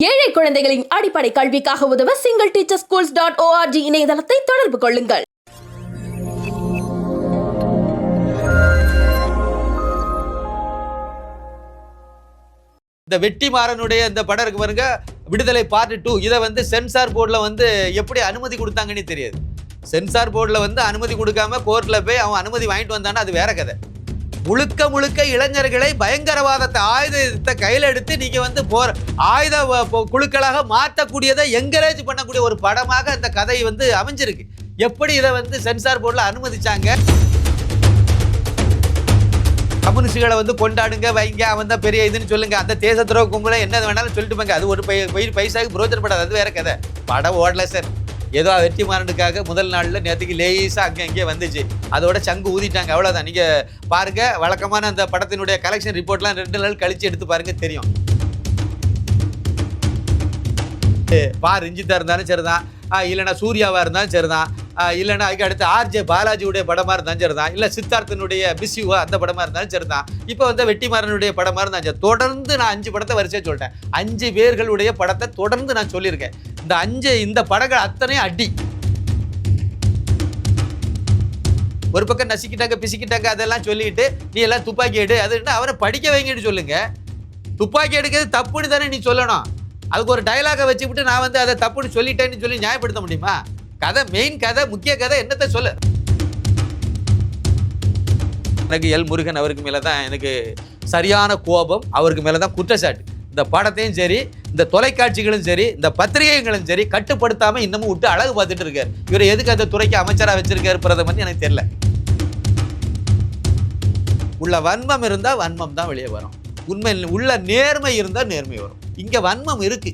ஏழை குழந்தைகளின் அடிப்படை கல்விக்காக உதவ single teacher schools dot org இணையதளத்தை தொடர்பு கொள்ளுங்கள். இந்த வெட்டிமாறனுடைய இந்த படம் இருக்கு பாருங்க விடுதலை பார்ட் டூ இதை வந்து சென்சார் போர்டில் வந்து எப்படி அனுமதி கொடுத்தாங்கன்னு தெரியாது. சென்சார் போர்டில் வந்து அனுமதி கொடுக்காம கோர்ட்டில் போய் அவன் அனுமதி வாங்கிட்டு வந்தான்னா அது வேற கதை. முழுக்க முழுக்க இளைஞர்களை பயங்கரவாதத்தை ஆயுதத்தை கையில் எடுத்து நீங்கள் வந்து போர் ஆயுத குழுக்களாக மாற்றக்கூடியதை என்கரேஜ் பண்ணக்கூடிய ஒரு படமாக இந்த கதை வந்து அமைஞ்சிருக்கு. எப்படி இதை வந்து சென்சார் போர்டில் அனுமதிச்சாங்க? கம்யூனிஸ்டுகளை வந்து கொண்டாடுங்க வைங்க அவன் தான் பெரிய இதுன்னு சொல்லுங்க. அந்த தேச துரோக கும்பலை என்ன வேணாலும் சொல்லிட்டு போங்க. அது ஒரு பை பைசாக்கு பைசாவுக்கு பிரோஜனப்படாது. அது வேற கதை. படம் ஓடல சார். ஏதோ வெற்றி மாறனுக்காக முதல் நாளில் நேற்றுக்கு லேசாக அங்கே இங்கே வந்துச்சு. அதோட சங்கு ஊதிட்டாங்க. அவ்வளோதான் நீங்கள் பாருங்க வழக்கமான அந்த படத்தினுடைய கலெக்ஷன் ரிப்போர்ட்லாம் ரெண்டு நாள் கழித்து எடுத்து பாருங்க தெரியும். பா ரிஞ்சித்தா இருந்தாலும் சரிதான். இல்லைன்னா சூர்யாவாக இருந்தாலும் சரிதான். இல்லைன்னா அதுக்கு அடுத்து ஆர்ஜே பாலாஜியுடைய படமாக இருந்தாலும் சரிதான். இல்லை சித்தார்த்தனுடைய பிஸ்யூவா அந்த படமாக இருந்தாலும் சரிதான். இப்போ வந்து வெட்டிமாறனுடைய படமாக இருந்தாலும் சரி. தொடர்ந்து நான் அஞ்சு படத்தை வரிசையாக சொல்லிட்டேன். அஞ்சு பேர்களுடைய படத்தை தொடர்ந்து நான் சொல்லியிருக்கேன். இந்த அஞ்சு இந்த படங்கள் அத்தனையும் அடி. ஒரு பக்கம் நசுக்கிட்டாங்க பிசிக்கிட்டாங்க அதெல்லாம் சொல்லிட்டு நீ எல்லாம் துப்பாக்கி எடு அதுன்னு அவனை படிக்க வைங்கன்னு சொல்லுங்க. துப்பாக்கி எடுக்கிறது தப்புன்னு தானே நீ சொல்லணும். அதுக்கு ஒரு டைலாகை வச்சுக்கிட்டு நான் வந்து அதை தப்புன்னு சொல்லிட்டேன்னு சொல்லி நியாயப்படுத்த முடியுமா? கதை மெயின் கதை முக்கிய கதை என்னத்தை சொல்லு? எனக்கு எல் முருகன் அவருக்கு மேலே தான் எனக்கு சரியான கோபம் அவருக்கு மேலே தான் குற்றச்சாட்டு. இந்த படத்தையும் சரி இந்த தொலைக்காட்சிகளும் சரி இந்த பத்திரிகைகளும் சரி கட்டுப்படுத்தாமல் இன்னமும் விட்டு அழகு பார்த்துட்டு இருக்காரு. இவர் எதுக்கு அந்த துறைக்கு அமைச்சராக வச்சிருக்காரு பிரதமர்னு எனக்கு தெரியல. உள்ள வன்மம் இருந்தால் வன்மம் தான் வெளியே வரும். உண்மை உள்ள நேர்மை இருந்தால் நேர்மை வரும். இங்கே வன்மம் இருக்கு.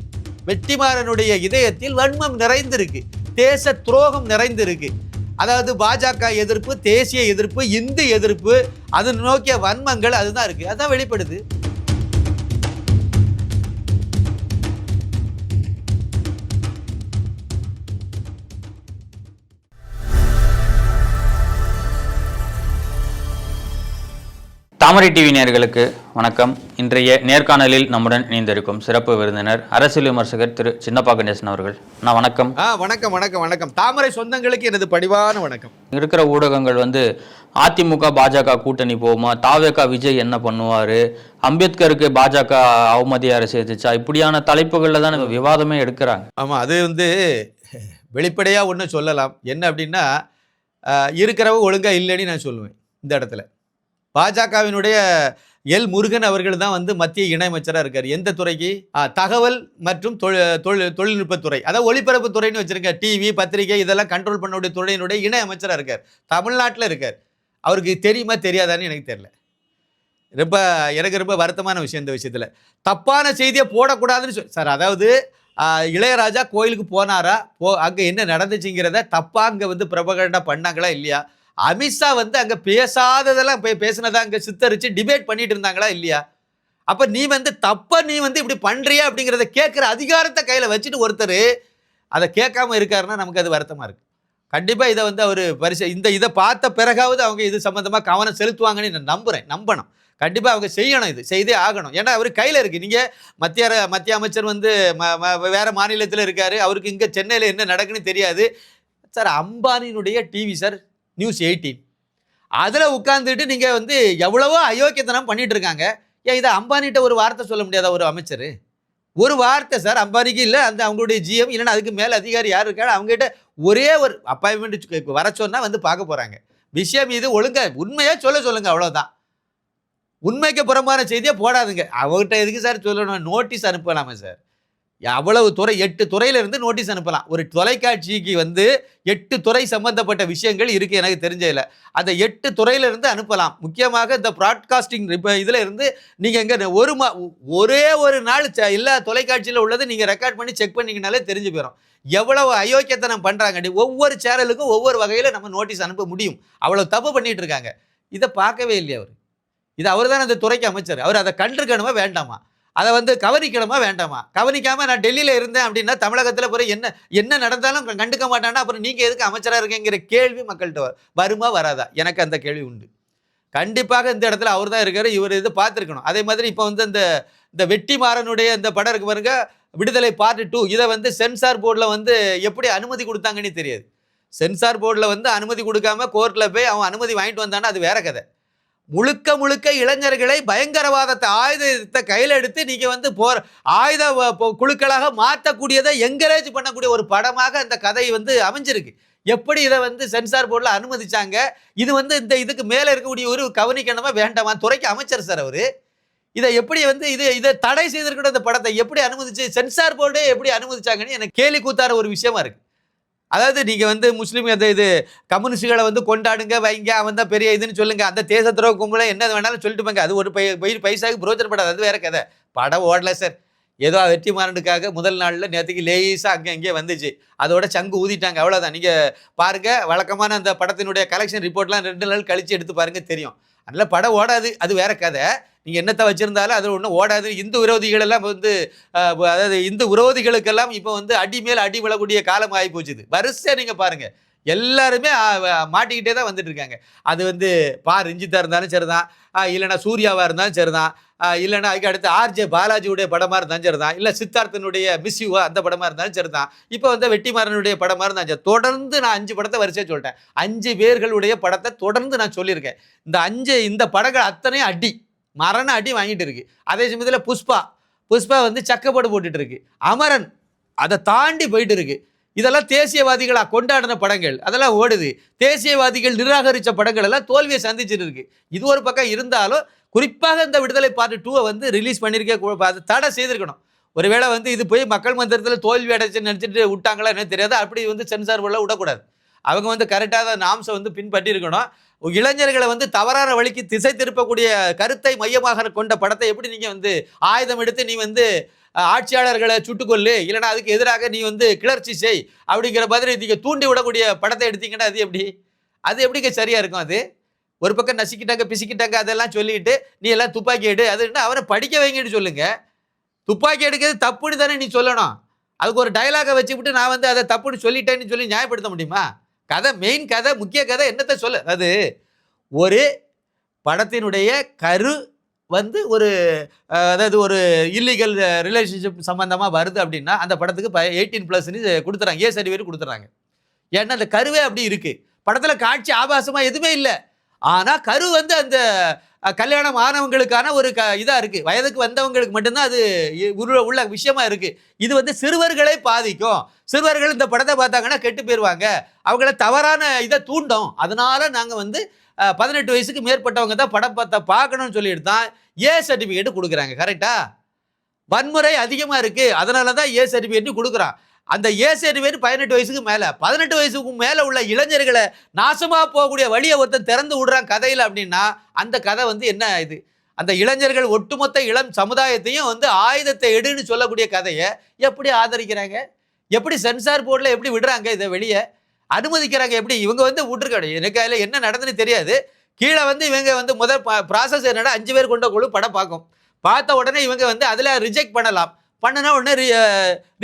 வெற்றிமாறனுடைய இதயத்தில் வன்மம் நிறைந்திருக்கு. தேச துரோகம் நிறைந்திருக்கு. அதாவது பாஜக எதிர்ப்பு தேசிய எதிர்ப்பு இந்து எதிர்ப்பு அது நோக்கிய வன்மங்கள் அதுதான் இருக்குது அதுதான் வெளிப்படுது. தாமரை டிவி நேயர்களுக்கு வணக்கம். இன்றைய நேர்காணலில் நம்முடன் இணைந்திருக்கும் சிறப்பு விருந்தினர் அரசியல் விமர்சகர் திரு சின்னப்பா கணேசன் அவர்கள். நான் வணக்கம். ஆ வணக்கம் வணக்கம் வணக்கம். தாமரை சொந்தங்களுக்கு எனது பணிவான வணக்கம். இருக்கிற ஊடகங்கள் வந்து அதிமுக பாஜக கூட்டணி போகுமா? தாவேகா விஜய் என்ன பண்ணுவாரு? அம்பேத்கருக்கு பாஜக அவமதியார சேர்த்துச்சா இப்படியான தலைப்புகள்ல தான் விவாதமே எடுக்கிறாங்க. ஆமாம் அது வந்து வெளிப்படையாக ஒன்று சொல்லலாம். என்ன அப்படின்னா இருக்கிறவங்க ஒழுங்காக இல்லைன்னு நான் சொல்லுவேன் இந்த இடத்துல. பாஜகவினுடைய எல் முருகன் அவர்கள் தான் வந்து மத்திய இணையமைச்சராக இருக்கார். எந்த துறைக்கு? தகவல் மற்றும் தொழில் தொழில் தொழில்நுட்பத்துறை அதாவது ஒளிபரப்புத்துறைன்னு துறைன்னு டிவி பத்திரிகை இதெல்லாம் கண்ட்ரோல் பண்ணக்கூடிய துறையினுடைய இணையமைச்சராக இருக்கார். தமிழ்நாட்டில் இருக்கார். அவருக்கு தெரியுமா தெரியாதான்னு எனக்கு தெரியல. ரொம்ப எனக்கு ரொம்ப வருத்தமான விஷயம் இந்த விஷயத்தில். தப்பான செய்தியை போடக்கூடாதுன்னு சொல் சார் அதாவது இளையராஜா கோயிலுக்கு போனாரா? போ அங்கே என்ன நடந்துச்சுங்கிறத தப்பாக அங்கே வந்து பிரபகண்டா பண்ணாங்களா இல்லையா? அமித்ஷா வந்து அங்கே பேசாததெல்லாம் போய் பேசினதா அங்கே சித்தரித்து டிபேட் பண்ணிட்டு இருந்தாங்களா இல்லையா? அப்போ நீ வந்து தப்பாக நீ வந்து இப்படி பண்ணுறியா அப்படிங்கிறத கேட்குற அதிகாரத்தை கையில் வச்சுட்டு ஒருத்தர் அதை கேட்காம இருக்காருன்னா நமக்கு அது வருத்தமாக இருக்குது கண்டிப்பாக இதை வந்து அவர் பரிசு இந்த இதை பார்த்த பிறகாவது அவங்க இது சம்மந்தமாக கவனம் செலுத்துவாங்கன்னு நான் நம்புகிறேன் நம்பணும். கண்டிப்பாக அவங்க செய்யணும் இது செய்தே ஆகணும். ஏன்னா அவர் கையில் இருக்குது நீங்கள் மத்திய மத்திய அமைச்சர் வந்து ம மாநிலத்தில் இருக்கார். அவருக்கு இங்கே சென்னையில் என்ன நடக்குன்னு தெரியாது. சார் அம்பானியினுடைய டிவி சார். நியூஸ் எயிட்டீன் அதில் உட்காந்துட்டு நீங்கள் வந்து எவ்வளவோ அயோக்கியத்தனம் பண்ணிட்டு இருக்காங்க ஏன் இதை அம்பானிட்ட ஒரு வார்த்தை சொல்ல முடியாதா ஒரு அமைச்சர்? ஒரு வார்த்தை சார் அம்பானிக்கு இல்லை அந்த அவங்களுடைய ஜிஎம் இல்லைன்னா அதுக்கு மேலே அதிகாரி யார் இருக்காங்க அவங்ககிட்ட ஒரே ஒரு அப்பாயின்மெண்ட் வர சொன்னால் வந்து பார்க்க போகிறாங்க விஷயம் இது ஒழுங்காக உண்மையாக சொல்ல சொல்லுங்கள் அவ்வளோதான் உண்மைக்கு புறம்பான செய்தியை போடாதுங்க. அவர்கிட்ட எதுக்கு சார் சொல்லணும்? நோட்டீஸ் அனுப்பலாமா சார். அவ்வளவு துறை எட்டு துறையிலிருந்து நோட்டீஸ் அனுப்பலாம். ஒரு தொலைக்காட்சிக்கு வந்து எட்டு துறை சம்பந்தப்பட்ட விஷயங்கள் இருக்குது எனக்கு தெரிஞ்சதில்ல அந்த எட்டு துறையிலிருந்து அனுப்பலாம். முக்கியமாக இந்த ப்ராட்காஸ்டிங் இப்போ இருந்து நீங்கள் எங்கே ஒரு மா ஒரே ஒரு நாள் ச- எல்லா தொலைக்காட்சியில் உள்ளது நீங்கள் ரெக்கார்ட் பண்ணி செக் பண்ணிங்கனாலே தெரிஞ்சு போயிடும் எவ்வளவு அயோக்கியத்தனம் பண்ணுறாங்க ஒவ்வொரு சேனலுக்கும் ஒவ்வொரு வகையில் நம்ம நோட்டீஸ் அனுப்ப முடியும். அவ்வளோ தப்பு பண்ணிட்டு இருக்காங்க. இதை பார்க்கவே இல்லையா அவர். இது அவர் தான் அந்த துறைக்கு அமைச்சர். அவர் அதை கண்டிருக்கணுமா? வேண்டாமா? அதை வந்து கவனிக்கணுமா? வேண்டாமா? கவனிக்காமல் நான் டெல்லியில் இருந்தேன் அப்படின்னா தமிழகத்தில் பிறகு என்ன என்ன நடந்தாலும் கண்டுக்க மாட்டானா அப்புறம் நீங்கள் எதுக்கு அமைச்சராக இருக்கீங்கிற கேள்வி மக்கள்கிட்ட வருமா வராதா? எனக்கு அந்த கேள்வி உண்டு. கண்டிப்பாக இந்த இடத்துல அவர் தான் இருக்காரு இவர் இது பார்த்துருக்கணும். அதே மாதிரி இப்போ வந்து இந்த இந்த வெட்டிமாறனுடைய இந்த படம் இருக்கு பாருங்க விடுதலை பார்ட் டூ இதை வந்து சென்சார் போர்டில் வந்து எப்படி அனுமதி கொடுத்தாங்கன்னு தெரியாது. சென்சார் போர்டில் வந்து அனுமதி கொடுக்காம கோர்ட்டில் போய் அவன் அனுமதி வாங்கிட்டு வந்தான்னா அது வேற கதை. முழுக்க முழுக்க இளைஞர்களை பயங்கரவாதத்தை ஆயுதத்தை கையில் எடுத்து நீங்கள் வந்து போர் ஆயுத குழுக்களாக மாற்றக்கூடியதை என்கரேஜ் பண்ணக்கூடிய ஒரு படமாக இந்த கதை வந்து அமைஞ்சிருக்கு. எப்படி இதை வந்து சென்சார் போர்டில் அனுமதிச்சாங்க? இது வந்து இந்த இதுக்கு மேலே இருக்கக்கூடிய ஒரு கவனிக்கணுமா வேண்டாமா? துறைக்கு அமைச்சர் சார் அவர். இதை எப்படி வந்து இது இதை தடை செய்திருக்கிற இந்த படத்தை எப்படி அனுமதிச்சு சென்சார் போர்டே எப்படி அனுமதிச்சாங்கன்னு எனக்கு கேலி கூத்தார ஒரு விஷயமா இருக்கு. அதாவது நீங்கள் வந்து முஸ்லீம் அந்த இது கம்யூனிஸ்டுகளை வந்து கொண்டாடுங்க வைங்க அவன் தான் பெரிய இதுன்னு சொல்லுங்க. அந்த தேச துறவு கும்பலை என்ன வேணாலும் சொல்லிட்டு போங்க. அது ஒரு பை பை- பைசாவுக்கு பிரோஜனப்படாது. அது வேற கதை. படம் ஓடல சார் ஏதோ வெற்றிமாறனுக்காக முதல் நாளில் நேற்றுக்கு லேசாக அங்கே இங்கே வந்துச்சு. அதோட சங்கு ஊதிட்டாங்க. அவ்வளோதான் நீங்கள் பாருங்க வழக்கமான அந்த படத்தினுடைய கலெக்ஷன் ரிப்போர்ட்லாம் ரெண்டு நாள் கழித்து எடுத்து பாருங்க தெரியும். அதனால் படம் ஓடாது. அது வேற கதை. நீங்கள் என்னத்தை வச்சுருந்தாலும் அதில் ஒன்றும் ஓடாது. இந்து விரோதிகள் எல்லாம் வந்து அதாவது இந்து விரோதிகளுக்கெல்லாம் இப்போ வந்து அடி மேல் அடி விழக்கூடிய காலம் ஆகி போச்சுது வரிசையாக நீங்கள் பாருங்கள் எல்லாருமே மாட்டிக்கிட்டே தான் வந்துட்டு இருக்காங்க அது வந்து பா ரஞ்சிதா இருந்தாலும் சரிதான். தான் இல்லைன்னா சூர்யாவாக இருந்தாலும் சரிதான். அஹ், இல்லைன்னா அதுக்கு அடுத்து ஆர்ஜே பாலாஜியுடைய படமாக இருந்தாலும் சரிதான். இல்லை சித்தார்த்தனுடைய மிஸ்யூவா அந்த படமாக இருந்தாலும் சரிதான். இப்போ வந்து வெட்டிமாறனுடைய படமாக இருந்தாலும் சரி தொடர்ந்து நான் அஞ்சு படத்தை வரிசையாக சொல்லிட்டேன். அஞ்சு பேர்களுடைய படத்தை தொடர்ந்து நான் சொல்லியிருக்கேன். இந்த அஞ்சு இந்த படங்கள் அத்தனையும் அடி. மரண அடி வாங்கிட்டு இருக்கு. அதே சமயத்தில் புஷ்பா புஷ்பா வந்து சக்கப்போடு போட்டுட்டு இருக்கு. அமரன் அதை தாண்டி போயிட்டு இருக்கு. இதெல்லாம் தேசியவாதிகளாக கொண்டாடின படங்கள். அதெல்லாம் ஓடுது. தேசியவாதிகள் நிராகரித்த படங்கள் எல்லாம் தோல்வியை சந்திச்சுட்டு இருக்கு. இது ஒரு பக்கம் இருந்தாலும் குறிப்பாக இந்த விடுதலை பார்ட் டூவை வந்து ரிலீஸ் பண்ணியிருக்க அது தடை செய்திருக்கணும். ஒருவேளை வந்து இது போய் மக்கள் மந்திரத்தில் தோல்வி அடைச்சு நினச்சிட்டு விட்டாங்களா என்ன தெரியாது. அப்படி வந்து சென்சார் போர்டில் விடக்கூடாது. அவங்க வந்து கரெக்டாக அந்த நாம்ஸை வந்து பின்பற்றிருக்கணும் இளைஞர்களை வந்து தவறான வழிக்கு திசை திருப்பக்கூடிய கருத்தை மையமாக கொண்ட படத்தை எப்படி நீங்கள் வந்து ஆயுதம் எடுத்து நீ வந்து ஆட்சியாளர்களை சுட்டுக்கொள்ளு இல்லைன்னா அதுக்கு எதிராக நீ வந்து கிளர்ச்சி செய் அப்படிங்கிற மாதிரி நீங்கள் தூண்டி விடக்கூடிய படத்தை எடுத்தீங்கன்னா அது எப்படி? அது எப்படிங்க சரியாக இருக்கும் அது? ஒரு பக்கம் நசுக்கிட்டாங்க பிசிக்கிட்டாங்க அதெல்லாம் சொல்லிட்டு நீ எல்லாம் துப்பாக்கி எடு. அது என்ன அவனை படிக்க வைங்கன்னு சொல்லுங்க. துப்பாக்கி எடுக்கிறது தப்புன்னு தானே நீ சொல்லணும். அதுக்கு ஒரு டைலாகை வச்சுக்கிட்டு நான் வந்து அதை தப்புன்னு சொல்லிட்டேன்னு சொல்லி நியாயப்படுத்த முடியுமா? கதை மெயின் கதை முக்கிய கதை என்னத்தை சொல்ல? அது ஒரு படத்தினுடைய கரு வந்து ஒரு அதாவது ஒரு இல்லீகல் ரிலேஷன்ஷிப் சம்மந்தமாக வருது அப்படின்னா அந்த படத்துக்கு ப எயிட்டீன் ப்ளஸ்ன்னு கொடுத்துறாங்க. ஏ சர்டிஃபிகேட் கொடுத்துட்றாங்க ஏன்னா அந்த கருவே அப்படி இருக்குது படத்தில் காட்சி ஆபாசமாக எதுவுமே இல்லை. ஆனால் கரு வந்து அந்த கல்யாணம் ஆனவங்களுக்கான ஒரு க இதாக இருக்குது வயதுக்கு வந்தவங்களுக்கு மட்டும்தான் அது உள்ள உள்ள விஷயமா இருக்குது இது வந்து சிறுவர்களை பாதிக்கும். சிறுவர்கள் இந்த படத்தை பார்த்தாங்கன்னா கெட்டு போயிடுவாங்க அவங்கள தவறான இதை தூண்டும். அதனால் நாங்கள் வந்து பதினெட்டு வயசுக்கு மேற்பட்டவங்க தான் படம் பார்த்தா பார்க்கணும்னு சொல்லிட்டு தான் ஏ சர்டிஃபிகேட் கொடுக்குறாங்க கரெக்டாக வன்முறை அதிகமாக இருக்குது அதனால தான் ஏ சர்டிஃபிகேட் கொடுக்குறான். அந்த ஏசேனு பேர் பதினெட்டு வயசுக்கு மேலே. பதினெட்டு வயசுக்கு மேலே உள்ள இளைஞர்களை நாசமாக போகக்கூடிய வழியை ஒருத்தன் திறந்து விடுறான் கதையில் அப்படின்னா அந்த கதை வந்து என்ன இது? அந்த இளைஞர்கள் ஒட்டுமொத்த இளம் சமுதாயத்தையும் வந்து ஆயுதத்தை எடுன்னு சொல்லக்கூடிய கதையை எப்படி ஆதரிக்கிறாங்க? எப்படி சென்சார் போர்டில் எப்படி விடுறாங்க இதை வெளியே? அனுமதிக்கிறாங்க எப்படி? இவங்க வந்து விட்டுருக்காங்க. எனக்கு அதில் என்ன நடந்துன்னு தெரியாது. கீழே வந்து இவங்க வந்து முதல் ப்ராசஸ் என்னன்னா அஞ்சு பேர் கொண்ட குழு படம் பார்க்கும். பார்த்த உடனே இவங்க வந்து அதில் ரிஜெக்ட் பண்ணலாம். பண்ணுனா உடனே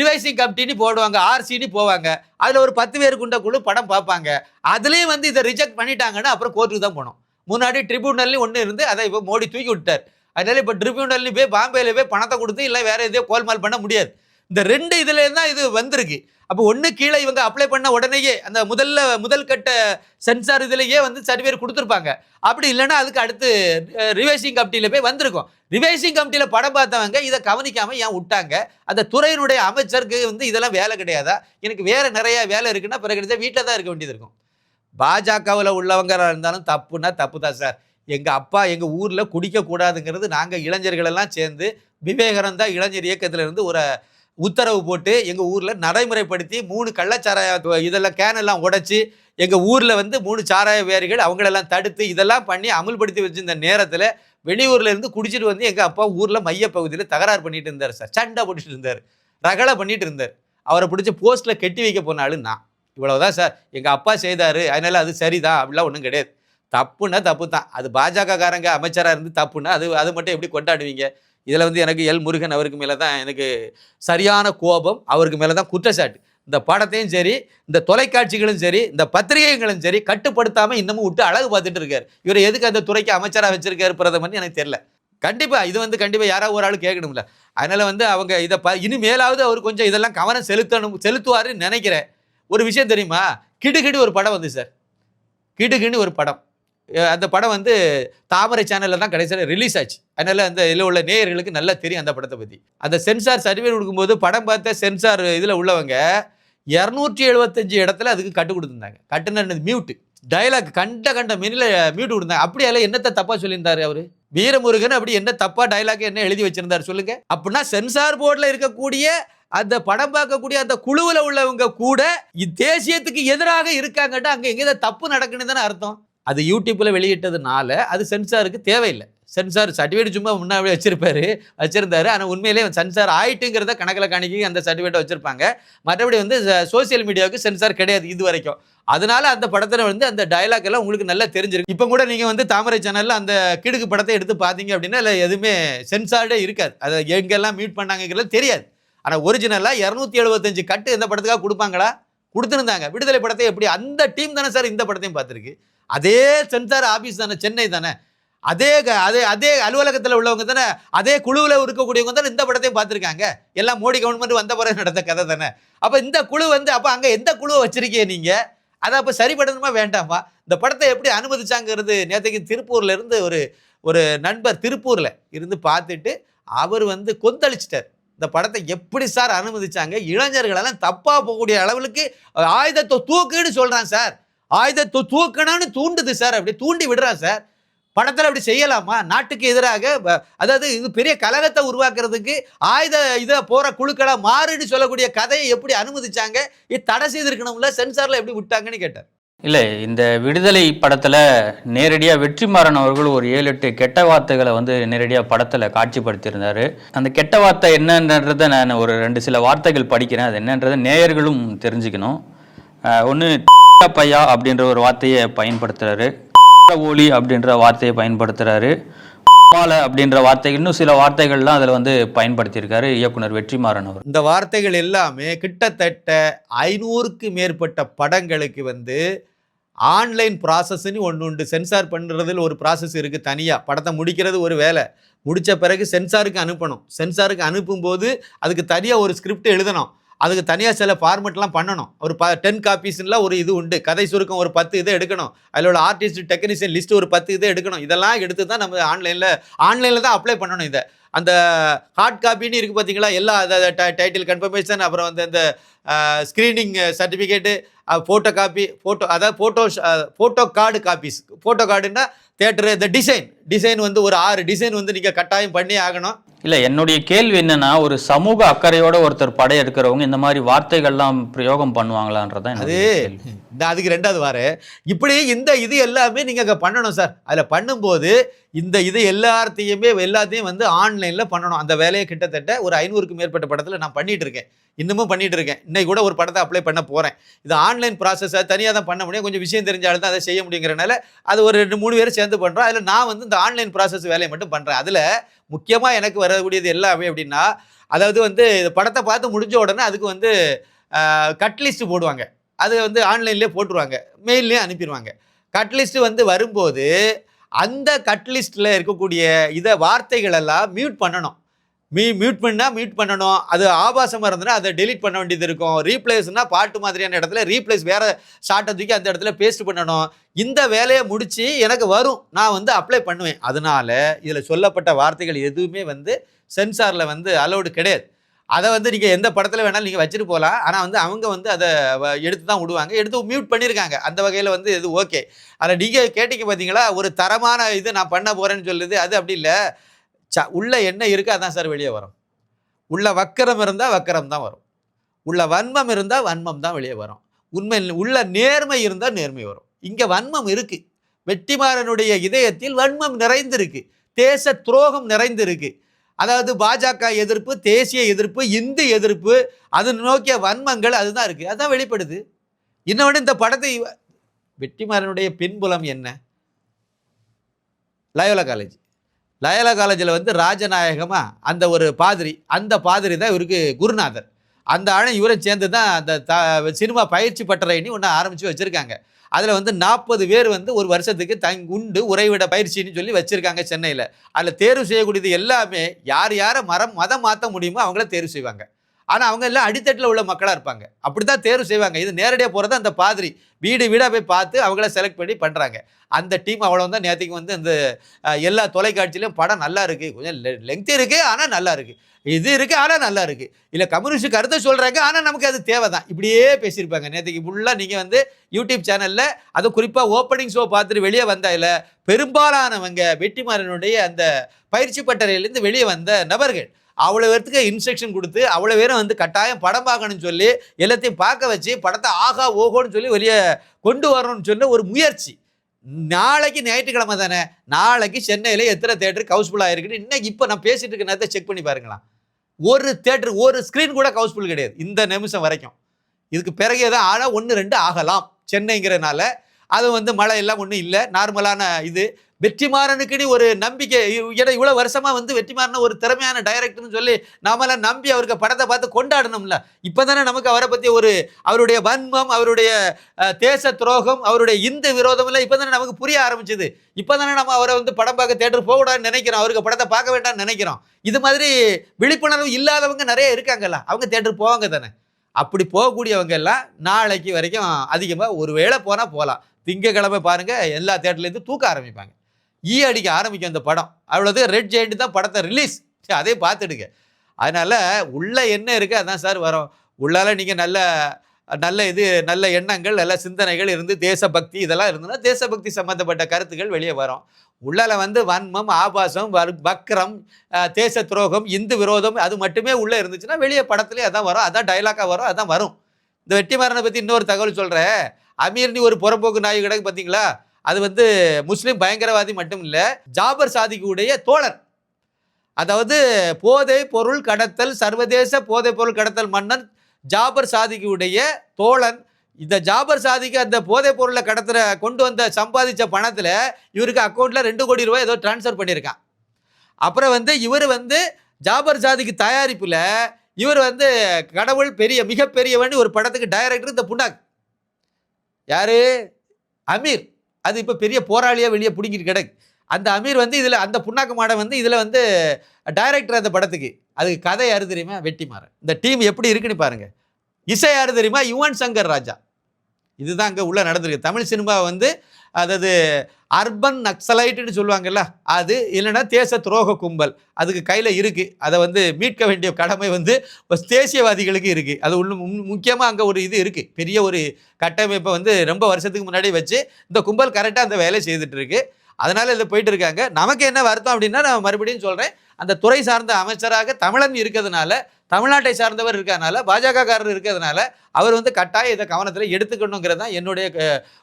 ரிவைசிங் கமிட்டின்னு போடுவாங்க ஆர்சின்னு போவாங்க. அதில் ஒரு பத்து பேர் கொண்ட குழு படம் பார்ப்பாங்க. அதுலேயும் வந்து இதை ரிஜெக்ட் பண்ணிட்டாங்கன்னா அப்புறம் கோர்ட்டுக்கு தான் போனோம் முன்னாடி ட்ரிபியூனல்னு ஒன்று இருந்து அதை இப்போ மோடி தூக்கி விட்டார். அதனால இப்போ ட்ரிபியூனல்னு போய் பாம்பேல போய் பணத்தை கொடுத்து இல்லை வேற எதையோ கோல்மால் பண்ண முடியாது. இந்த ரெண்டு இதுலேருந்து தான் இது வந்திருக்கு. அப்போ ஒன்று கீழே இவங்க அப்ளை பண்ண உடனேயே அந்த முதல்ல முதல் கட்ட சென்சார் இதுலேயே வந்து சர்டிஃபிகேட் கொடுத்துருப்பாங்க. அப்படி இல்லைன்னா அதுக்கு அடுத்து ரிவைசிங் கமிட்டியில் போய் வந்திருக்கும். ரிவைசிங் கமிட்டியில் படம் பார்த்தவங்க இதை கவனிக்காமல் ஏன் விட்டாங்க? அந்த துறையினுடைய அமைச்சருக்கு வந்து இதெல்லாம் வேலை கிடையாதா? எனக்கு வேறு நிறையா வேலை இருக்குன்னா பிறகு வீட்டில் தான் இருக்க வேண்டியது இருக்கும். பாஜகவில் உள்ளவங்க இருந்தாலும் தப்புன்னா தப்பு தான் சார். எங்கள் அப்பா எங்கள் ஊரில் குடிக்கக்கூடாதுங்கிறது நாங்கள் இளைஞர்களெல்லாம் சேர்ந்து விவேகரந்தா இளைஞர் இயக்கத்திலிருந்து ஒரு உத்தரவு போட்டு எங்கள் ஊரில் நடைமுறைப்படுத்தி மூணு கள்ளச்சாராய இதெல்லாம் கேனெல்லாம் உடைச்சி எங்கள் ஊரில் வந்து மூணு சாராய வேரிகள் அவங்களெல்லாம் தடுத்து இதெல்லாம் பண்ணி அமுல்படுத்தி வச்சிருந்த நேரத்தில் வெளியூரில் இருந்து குடிச்சிட்டு வந்து எங்கள் அப்பா ஊரில் மையப்பகுதியில் தகராறு பண்ணிட்டு இருந்தார் சார். சண்டை போட்டுட்டு இருந்தார். ரகலை பண்ணிட்டு இருந்தார். அவரை பிடிச்சி போஸ்ட்டில் கெட்டி வைக்க போனாலும் நான். இவ்வளவுதான் சார். எங்கள் அப்பா செய்தார். அதனால் அது சரிதான். அப்படிலாம் ஒன்றும் கிடையாது. தப்புன்னா தப்பு தான் அது பாஜக காரங்க அமைச்சராக இருந்து தப்புன்னா அது அது மட்டும் எப்படி கொண்டாடுவீங்க? இதில் வந்து எனக்கு எல் முருகன் அவருக்கு மேலே தான் எனக்கு சரியான கோபம் அவருக்கு மேலே தான் குற்றச்சாட்டு. இந்த படத்தையும் சரி இந்த தொலைக்காட்சிகளும் சரி இந்த பத்திரிகைகளும் சரி கட்டுப்படுத்தாமல் இன்னமும் விட்டு அழகு பார்த்துட்டு இருக்காரு. இவர் எதுக்கு அந்த துறைக்கு அமைச்சராக வச்சிருக்காரு பிரதமர்னு எனக்கு தெரியல. கண்டிப்பாக இது வந்து கண்டிப்பாக யாராவது ஒரு ஆள் கேட்கணும்ல. அதனால் வந்து அவங்க இதை ப இனிமேலாவது அவர் கொஞ்சம் இதெல்லாம் கவனம் செலுத்தணும் செலுத்துவாருன்னு நினைக்கிறேன். ஒரு விஷயம் தெரியுமா? கிடுகிடு ஒரு படம் வந்து சார். கிடுகிடுன்னு ஒரு படம். அந்த படம் வந்து தாமரை சேனலில் தான் கடைசியில் ரிலீஸ் ஆச்சு. அதனால் அந்த இதில் உள்ள நேயர்களுக்கு நல்லா தெரியும் அந்த படத்தை பற்றி அந்த சென்சார் சர்டிஃபிகேட் கொடுக்கும்போது படம் பார்த்த சென்சார் இதில் உள்ளவங்க இரநூற்றி எழுபத்தஞ்சு இடத்துல அதுக்கு கட்டு கொடுத்துருந்தாங்க. கட்டுனது மியூட்டு டயலாக் கண்ட கண்ட மெனில மியூட் கொடுத்தாங்க. அப்படியால என்னத்தை தப்பாக சொல்லியிருந்தார் அவர்? வீரமுருகன் அப்படி என்ன தப்பாக டைலாக் என்ன எழுதி வச்சிருந்தாரு சொல்லுங்க? அப்படின்னா சென்சார் போர்டில் இருக்கக்கூடிய அந்த படம் பார்க்கக்கூடிய அந்த குழுவில் உள்ளவங்க கூட இ- தேசியத்துக்கு எதிராக இருக்காங்கட்டு அங்கே எங்கேயாவது தப்பு நடக்குன்னு தானே அர்த்தம். அது யூடியூப்பில் வெளியிட்டதுனால அது சென்சாருக்கு தேவையில்லை. சென்சார் சர்டிஃபிகேட் சும்மா முன்னாடி வச்சிருப்பாரு. வச்சிருந்தாரு. ஆனால் உண்மையிலே சென்சார் ஆயிட்டுங்கிறத கணக்கில் காணிக்கி அந்த சர்டிஃபிகேட்டை வச்சிருப்பாங்க. மற்றபடி வந்து சோசியல் மீடியாவுக்கு சென்சார் கிடையாது இது வரைக்கும். அதனால அந்த படத்தில் வந்து அந்த டயலாக் எல்லாம் உங்களுக்கு நல்லா தெரிஞ்சிருக்கு. இப்போ கூட நீங்கள் வந்து தாமரை சேனலில் அந்த கிடுக்கு படத்தை எடுத்து பார்த்தீங்க அப்படின்னா இல்லை எதுவுமே சென்சார்டே இருக்காது. அதை எங்கெல்லாம் மியூட் பண்ணாங்கிறது தெரியாது. ஆனால் ஒரிஜினலாக இரநூத்தி எழுபத்தஞ்சு கட்டு எந்த படத்துக்காக கொடுப்பாங்களா? கொடுத்துருந்தாங்க. விடுதலை படத்தை எப்படி? அந்த டீம் தானே சார் இந்த படத்தையும் பார்த்துருக்கு. அதே சென்சார் ஆஃபீஸ் தானே சென்னை தானே. அதே க- அதே அதே அலுவலகத்தில் உள்ளவங்க தானே அதே குழுவில் இருக்கக்கூடியவங்க தானே இந்த படத்தையும் பார்த்துருக்காங்க. எல்லாம் மோடி கவர்மெண்ட் வந்த பிறகு நடந்த கதை தானே. அப்போ இந்த குழு வந்து அப்போ அங்கே எந்த குழுவை வச்சிருக்கீங்க நீங்கள் அதை அப்போ சரிபடணுமா வேண்டாமா? இந்த படத்தை எப்படி அனுமதிச்சாங்கிறது? நேற்றுக்கு திருப்பூரில் இருந்து ஒரு ஒரு நண்பர் திருப்பூரில் இருந்து பார்த்துட்டு அவர் வந்து கொந்தளிச்சிட்டார். இந்த படத்தை எப்படி சார் அனுமதிச்சாங்க? இளைஞர்களெல்லாம் தப்பாக போகக்கூடிய அளவுக்கு ஆயுதத்தை தூக்குன்னு சொல்கிறான் சார். ஆயுதத்தை தூக்கணும்னு தூண்டுது சார். அப்படி தூண்டி விடுறான் சார். படத்தில் அப்படி செய்யலாமா? நாட்டுக்கு எதிராக அதாவது இது பெரிய கலகத்தை உருவாக்குறதுக்கு ஆயுத இதை போகிற குழுக்களாக மாறுன்னு சொல்லக்கூடிய கதையை எப்படி அனுமதிச்சாங்க? இது தடை செய்திருக்கணும்ல? சென்சாரில் எப்படி விட்டாங்கன்னு கேட்டார். இல்லை இந்த விடுதலை படத்தில் நேரடியாக வெற்றிமாறன் அவர்கள் ஒரு ஏழு எட்டு கெட்ட வார்த்தைகளை வந்து நேரடியாக படத்தில் காட்சிப்படுத்தியிருந்தார். அந்த கெட்ட வார்த்தை என்னன்றதை நான் ஒரு ரெண்டு சில வார்த்தைகள் படிக்கிறேன். அது என்னன்றதை நேயர்களும் தெரிஞ்சுக்கணும். ஒன்று பையா அப்படின்ற ஒரு வார்த்தையை பயன்படுத்துறாரு. ஓலி அப்படின்ற வார்த்தையை பயன்படுத்துறாரு. மாலை அப்படின்ற வார்த்தை இன்னும் சில வார்த்தைகள்லாம் அதில் வந்து பயன்படுத்தியிருக்காரு இயக்குனர் வெற்றிமாறன் அவர் இந்த வார்த்தைகள் எல்லாமே கிட்டத்தட்ட ஐநூறுக்கு மேற்பட்ட படங்களுக்கு வந்து ஆன்லைன் ப்ராசஸ்ன்னு ஒன்று உண்டு. சென்சார் பண்ணுறதுல ஒரு ப்ராசஸ் இருக்குது தனியாக படத்தை முடிக்கிறது ஒரு வேலை. முடித்த பிறகு சென்சாருக்கு அனுப்பணும். சென்சாருக்கு அனுப்பும்போது அதுக்கு தனியாக ஒரு ஸ்கிரிப்ட் எழுதணும். அதுக்கு தனியாக சில ஃபார்மெட்லாம் பண்ணணும். ஒரு ப டென் காப்பீஸ்லாம் ஒரு இது உண்டு. கதை சுருக்கம் ஒரு பத்து இதை எடுக்கணும். அதில் உள்ள ஆர்டிஸ்ட் டெக்னீஷியன் லிஸ்ட் ஒரு பத்து இதை எடுக்கணும். இதெல்லாம் எடுத்து தான் நம்ம ஆன்லைனில் ஆன்லைனில் தான் அப்ளை பண்ணணும் இதை. அந்த ஹார்ட் காப்பின்னு இருக்குது பார்த்தீங்களா எல்லா டைட்டில் கன்ஃபர்மேஷன் அப்புறம் வந்து இந்த screening certificate photo copy photo அதாவது photo photo card copies photo கார்டுன்னா தேட்டரு இந்த டிசைன் டிசைன் வந்து ஒரு ஆறு டிசைன் வந்து நீங்கள் கட்டாயம் பண்ணி ஆகணும். இல்லை என்னுடைய கேள்வி என்னன்னா ஒரு சமூக அக்கறையோட ஒருத்தர் படம் எடுக்கிறவங்க இந்த மாதிரி வார்த்தைகள்லாம் பிரயோகம் பண்ணுவாங்களான்றதான் அது. இந்த அதுக்கு ரெண்டாவது வாரு. இப்படி இந்த இது எல்லாமே நீங்கள் அங்கே பண்ணணும் சார். அதில் பண்ணும்போது இந்த இது எல்லாத்தையுமே எல்லாத்தையும் வந்து ஆன்லைனில் பண்ணணும். அந்த வேலையை கிட்டத்தட்ட ஒரு ஐநூறுக்கு மேற்பட்ட படத்தில் நான் பண்ணிட்டு இருக்கேன் இன்னமும் பண்ணிட்டு இருக்கேன் இன்னைக்கு கூட ஒரு படத்தை அப்ளை பண்ண போகிறேன் இது ஆன்லைன் ப்ராசஸை தனியாக தான் பண்ண முடியும். கொஞ்சம் விஷயம் தெரிஞ்சாலும் தான் அதை செய்ய முடியுங்கிறனால அது ஒரு ரெண்டு மூணு பேர் சேர்ந்து பண்ணுறோம் அதில் நான் வந்து இந்த ஆன்லைன் ப்ராசஸ் வேலையை மட்டும் பண்ணுறேன் அதில் முக்கியமாக எனக்கு வரக்கூடியது எல்லாமே அப்படின்னா அதாவது வந்து இந்த படத்தை பார்த்து முடிஞ்ச உடனே அதுக்கு வந்து கட்லிஸ்ட்டு போடுவாங்க. அது வந்து ஆன்லைன்லேயே போட்டுருவாங்க. மெயில்லேயே அனுப்பிடுவாங்க கட்லிஸ்ட்டு வந்து வரும்போது அந்த கட்லிஸ்ட்டில் இருக்கக்கூடிய இதை வார்த்தைகளெல்லாம் மியூட் பண்ணணும். மீ மியூட் பண்ணால் மியூட் பண்ணணும். அது ஆபாசமாக இருந்ததுன்னா அதை டெலீட் பண்ண வேண்டியது இருக்கும். ரீப்ளேஸ்னால் பாட்டு மாதிரியான இடத்துல ரீப்ளேஸ் வேறு ஷார்ட்டை தூக்கி அந்த இடத்துல பேஸ்ட் பண்ணணும். இந்த வேலையை முடித்து எனக்கு வரும். நான் வந்து அப்ளை பண்ணுவேன். அதனால இதில் சொல்லப்பட்ட வார்த்தைகள் எதுவுமே வந்து சென்சாரில் வந்து அலௌடு கிடையாது. அதை வந்து நீங்கள் எந்த படத்தில் வேணாலும் நீங்கள் வச்சுட்டு போகலாம். ஆனால் வந்து அவங்க வந்து அதை வ- எடுத்து தான் விடுவாங்க. எடுத்து மியூட் பண்ணியிருக்காங்க அந்த வகையில் வந்து இது ஓகே அதில் நீங்கள் கேட்டீங்க பார்த்தீங்களா ஒரு தரமான இது நான் பண்ண போகிறேன்னு சொல்லுது. அது அப்படி இல்லை. ச உள்ளே என்ன இருக்கோ அதான் சார் வெளியே வரும். உள்ள வக்கரம் இருந்தால் வக்கரம் தான் வரும். உள்ள வன்மம் இருந்தால் வன்மம் தான் வெளியே வரும். உண்மை உள்ள நேர்மை இருந்தால் நேர்மை வரும். இங்கே வன்மம் இருக்குது வெட்டிமாறனுடைய இதயத்தில் வன்மம் நிறைந்திருக்கு. தேச துரோகம் நிறைந்திருக்கு. அதாவது பாஜக எதிர்ப்பு தேசிய எதிர்ப்பு இந்து எதிர்ப்பு அது நோக்கிய வன்மங்கள் அதுதான் இருக்குது அதுதான் வெளிப்படுது. இன்னொன்று இந்த படத்தை இவ- வெற்றிமாறனுடைய பின்புலம் என்ன? Loyola college. லயோலா காலேஜில் வந்து ராஜநாயகமாக அந்த ஒரு பாதிரி அந்த பாதிரி தான் இவருக்கு குருநாதர். அந்த ஆளும் இவரை சேர்ந்து தான் அந்த த சினிமா பயிற்சி பட்டறைன்னு ஒன்று ஆரம்பித்து வச்சுருக்காங்க. அதில் வந்து நாற்பது பேர் வந்து ஒரு வருஷத்துக்கு தங் உண்டு உறைவிட பயிற்சின்னு சொல்லி வச்சுருக்காங்க சென்னையில். அதில் தேர்வு செய்யக்கூடியது எல்லாமே யார் யாரை மரம் மதம் மாற்ற முடியுமோ அவங்கள தேர்வு செய்வாங்க. ஆனால் அவங்க எல்லாம் அடித்தட்டில் உள்ள மக்களாக இருப்பாங்க. அப்படி தான் தேர்வு செய்வாங்க. இது நேரடியாக போகிறது அந்த பாதிரி. வீடு வீடாக போய் பார்த்து அவங்கள செலக்ட் பண்ணி பண்ணுறாங்க அந்த டீம் அவ்வளோ தான் நேற்றுக்கு வந்து இந்த எல்லா தொலைக்காட்சியிலையும் படம் நல்லா இருக்குது கொஞ்சம் லெங்க் இருக்குது ஆனால் நல்லா இருக்குது இது இருக்குது ஆனால் நல்லா இருக்குது இல்லை கம்யூனிஸ்ட் கருத்தை சொல்கிறாங்க ஆனால் நமக்கு அது தேவை தான் இப்படியே பேசியிருப்பாங்க. நேற்றுக்கு ஃபுல்லாக நீங்கள் வந்து யூடியூப் சேனலில் அது குறிப்பாக ஓப்பனிங் ஷோ பார்த்துட்டு வெளியே வந்தாயில பெரும்பாலானவங்க வெற்றிமாறனுடைய அந்த பயிற்சி பட்டறையிலேருந்து வெளியே வந்த நபர்கள் அவ்வளோ பேர்த்துக்கு இன்ஸ்ட்ரக்ஷன் கொடுத்து அவ்வளோ பேரும் வந்து கட்டாயம் படம் பார்க்கணும்னு சொல்லி எல்லாத்தையும் பார்க்க வச்சு படத்தை ஆகா ஓகோன்னு சொல்லி வெளியே கொண்டு வரணும்னு சொன்ன ஒரு முயற்சி. நாளைக்கு ஞாயிற்றுக்கிழமை தானே? நாளைக்கு சென்னையில் எத்தனை தேட்டருக்கு ஹவுஸ்ஃபுல்லாக இருக்குன்னு இன்னைக்கு இப்போ நான் பேசிகிட்டு இருக்க நேரத்தை செக் பண்ணி பாருங்களேன் ஒரு தேட்டர் ஒரு ஸ்க்ரீன் கூட ஹவுஸ்ஃபுல் கிடையாது இந்த நிமிஷம் வரைக்கும். இதுக்கு பிறகு தான் ஆனால் ஒன்று ரெண்டு ஆகலாம். சென்னைங்கிறனால அது வந்து மழை எல்லாம் ஒன்றும் இல்லை. நார்மலான இது. வெற்றிமாறனுக்குன்னு ஒரு நம்பிக்கை ஏன்னா இவ்வளோ வருஷமாக வந்து வெற்றிமாறன் ஒரு திறமையான டைரக்டர்னு சொல்லி நாமெல்லாம் நம்பி அவருக்கு படத்தை பார்த்து கொண்டாடணும்ல. இப்போ தானே நமக்கு அவரை பற்றி ஒரு அவருடைய வன்மம் அவருடைய தேச துரோகம் அவருடைய இந்து விரோதமெல்லாம் இப்போ தானே நமக்கு புரிய ஆரம்பிச்சது. இப்போ தானே நம்ம அவரை வந்து படம் பார்க்க தேட்டர் போகக்கூடாதுன்னு நினைக்கிறோம். அவருக்கு படத்தை பார்க்க வேண்டாம்னு நினைக்கிறோம். இது மாதிரி விழிப்புணர்வு இல்லாதவங்க நிறைய இருக்காங்கல்ல. அவங்க தேட்டர் போவாங்க தானே. அப்படி போகக்கூடியவங்க எல்லாம் நாளைக்கு வரைக்கும் அதிகமாக ஒரு வேளை போனால் போகலாம் திங்கக்கிழமை பாருங்கள் எல்லா தேட்டர்லேருந்து தூக்க ஆரம்பிப்பாங்க. ஈ அடிக்க ஆரம்பிக்கும் அந்த படம். அவ்வளோது ரெட் ஜெயிண்ட் தான் படத்தை ரிலீஸ் அதே பார்த்துடுங்க. அதனால் உள்ளே என்ன இருக்குது அதான் சார் வரும். உள்ளால நீங்கள் நல்ல நல்ல இது நல்ல எண்ணங்கள் நல்ல சிந்தனைகள் இருந்து தேசபக்தி இதெல்லாம் இருந்ததுன்னா தேசபக்தி சம்மந்தப்பட்ட கருத்துக்கள் வெளியே வரும். உள்ளால வந்து வன்மம் ஆபாசம் வர்- வக்ரம் தேச துரோகம் இந்து விரோதம் அது மட்டுமே உள்ளே இருந்துச்சுன்னா வெளியே படத்துலேயே அதான் வரும். அதான் டைலாக்காக வரும். அதான் வரும். இந்த வெட்டிமாறனை பற்றி இன்னொரு தகவல் சொல்கிறேன் அமீர்னி ஒரு புறம்போக்கு நாய் கிடக்கு பார்த்தீங்களா? அது வந்து முஸ்லீம் பயங்கரவாதி மட்டும் இல்லை ஜாபர் சாதிக்குடைய தோழர். அதாவது போதை பொருள் கடத்தல் சர்வதேச போதை பொருள் கடத்தல் மன்னன் ஜாபர் சாதிக்குடைய தோழன். இந்த ஜாபர் சாதிக்கு அந்த போதைப் பொருளை கடத்துற கொண்டு வந்த சம்பாதிச்ச பணத்தில் இவருக்கு அக்கௌண்ட்டில் ரெண்டு கோடி ரூபாய் ஏதோ ட்ரான்ஸ்ஃபர் பண்ணியிருக்கான் அப்புறம் வந்து இவர் வந்து ஜாபர் சாதிக்கு தயாரிப்பில் இவர் வந்து கடவுள் பெரிய மிகப்பெரியவன் ஒரு படத்துக்கு டைரக்டர் இந்த புண்ணாக்கு. யார்? அமீர். அது இப்போ பெரிய போராளியாக வெளியே பிடிங்கிட்டு கிடக்கு. அந்த அமீர் வந்து இதில் அந்த புண்ணாக்கு மாடம் வந்து இதில் வந்து டைரக்டர் அந்த படத்துக்கு. அதுக்கு கதை யாரு தெரியுமா? வெட்டிமாறன். இந்த டீம் எப்படி இருக்குன்னு பாருங்கள் இசை யாரு தெரியுமா? யுவன் சங்கர் ராஜா. இதுதான் அங்கே உள்ளே நடந்திருக்கு. தமிழ் சினிமா வந்து அதாவது அர்பன் நக்சலைட்டுன்னு சொல்லுவாங்கல்ல அது இல்லைன்னா தேச துரோக கும்பல். அதுக்கு கையில் இருக்குது அதை வந்து மீட்க வேண்டிய கடமை வந்து தேசியவாதிகளுக்கு இருக்குது அது ஒன்று முக்கியமாக அங்கே ஒரு இது இருக்குது பெரிய ஒரு கட்டமைப்பை வந்து ரொம்ப வருஷத்துக்கு முன்னாடி வச்சு இந்த கும்பல் கரெக்டாக அந்த வேலையை செய்துட்டுருக்கு. அதனால் இதை இதில் போயிட்டு இருக்காங்க. நமக்கு என்ன வருத்தம் அப்படின்னா நான் மறுபடியும் சொல்கிறேன் அந்த துறை சார்ந்த அமைச்சராக தமிழன் இருக்கிறதுனால தமிழ்நாட்டை சார்ந்தவர் இருக்கிறதுனால பாஜக காரர் இருக்கிறதுனால அவர் வந்து கட்டாயம் இதை கவனத்தில் எடுத்துக்கணுங்கிறது தான் என்னுடைய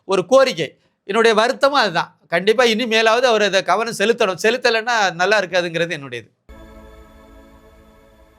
ஒரு கோரிக்கை. என்னுடைய வருத்தமும் அதுதான். கண்டிப்பாக இனிமேலாவது அவர் இதை கவனம் செலுத்தணும். செலுத்தலைன்னா நல்லா இருக்காதுங்கிறது என்னுடையது.